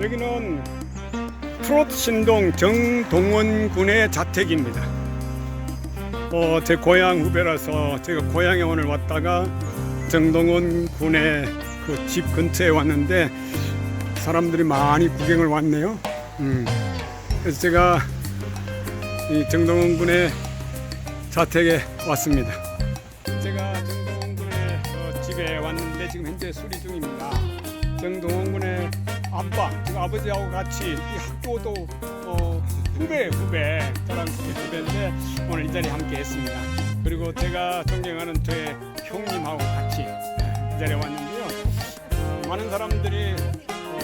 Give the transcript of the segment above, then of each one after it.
여기는 트로트 신동 정동원 군의 자택입니다. 어, 제 고향 후배라서 제가 고향에 오늘 왔다가 정동원 군의 그 집 근처에 왔는데 사람들이 많이 구경을 왔네요. 음. 그래서 제가 이 정동원 군의 자택에 왔습니다. 제가 정동원 군의 어, 집에 왔는데 지금 현재 수리 중입니다. 정동원 군의 아빠, 아버지하고 같이 이 학교도 어, 후배 후배, 저랑 후배인데 오늘 이 자리에 함께 했습니다. 그리고 제가 존경하는 저의 형님하고 같이 이 자리에 왔는데요. 어, 많은 사람들이 어,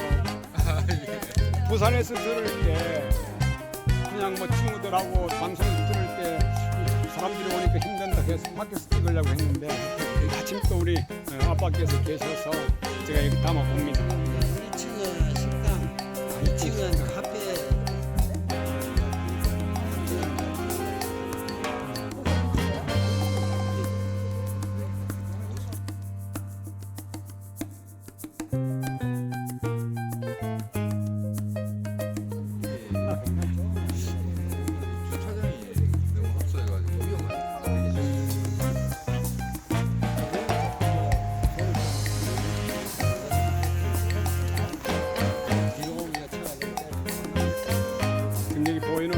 부산에서 들을 때 그냥 뭐 친구들하고 방송에서 들을 때 사람들이 오니까 힘든다 해서 밖에서 찍으려고 했는데 마침 또 우리 어, 아빠께서 계셔서 제가 이렇게 담아 봅니다.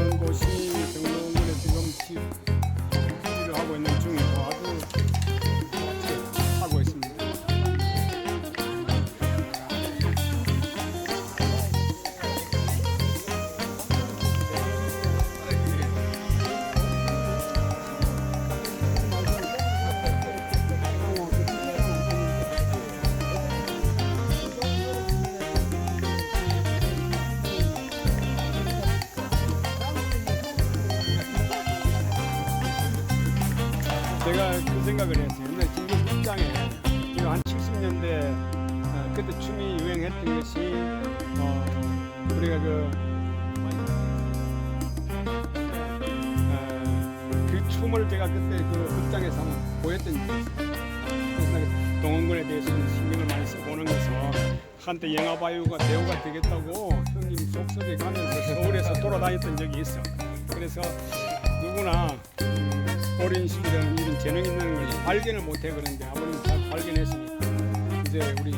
여기 보이 생각을 했어요. 근데 지금 극장에 지금 한 70년대 어, 그때 춤이 유행했던 것이 어, 우리가 그, 어, 그 춤을 제가 그때 그 극장에서 한번 보였던 적이 있어요. 그래서 동원군에 대해서는 신경을 많이 써보는 것은 한때 영화 바이오가 배우가 되겠다고 형님 속속에 가면서 서울에서 돌아다녔던 적이 있어. 그래서 누구나 음, 어린 시절에는 이런 재능 있는 걸 발견을 못해 그런데 아버님 잘 발견했으니까. 이제 우리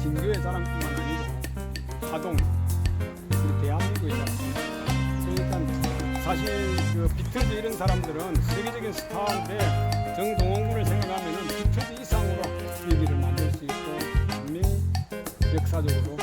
진교의 사람뿐만 아니고 하동 우리 대한민국의 사람 그러니까 사실 그 비틀즈 이런 사람들은 세계적인 스타인데 정동원군을 생각하면은 비틀즈 이상으로 얘기를 만들 수 있고 분명히 역사적으로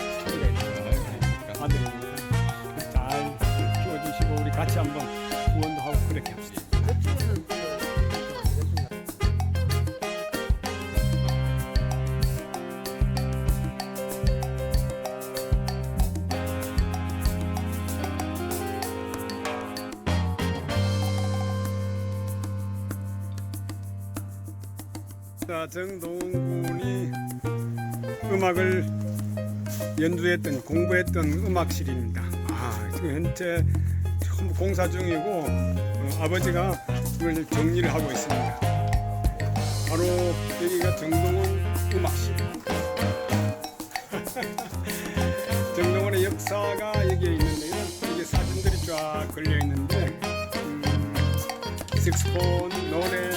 자, 정동군이 음악을 연주했던 공부했던 음악실입니다. 아, 지금 현재 좀 공사 중이고 어, 아버지가 이걸 정리를 하고 있습니다. 바로 여기가 정동원 음악실. 정동원의 역사가 여기에 있는데요. 이게 사진들이 쫙 걸려 있는데 음, 색스폰, 노래,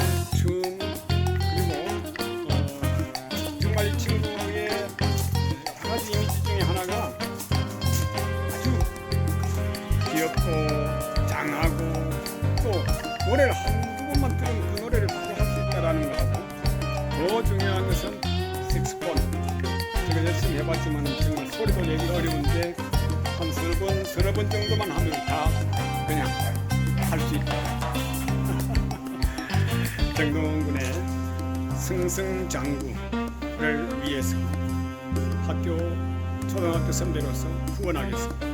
노래를 한두 번만 들으면 그 노래를 바로 할 수 있다라는 거하고 더 중요한 것은 색스폰 제가 열심히 해봤지만 정말 소리도 내기 어려운데 한 서너 번, 서너 번 정도만 하면 다 그냥 할 수 있다. 정동군의 승승장구를 위해서 학교 초등학교 선배로서 후원하겠습니다.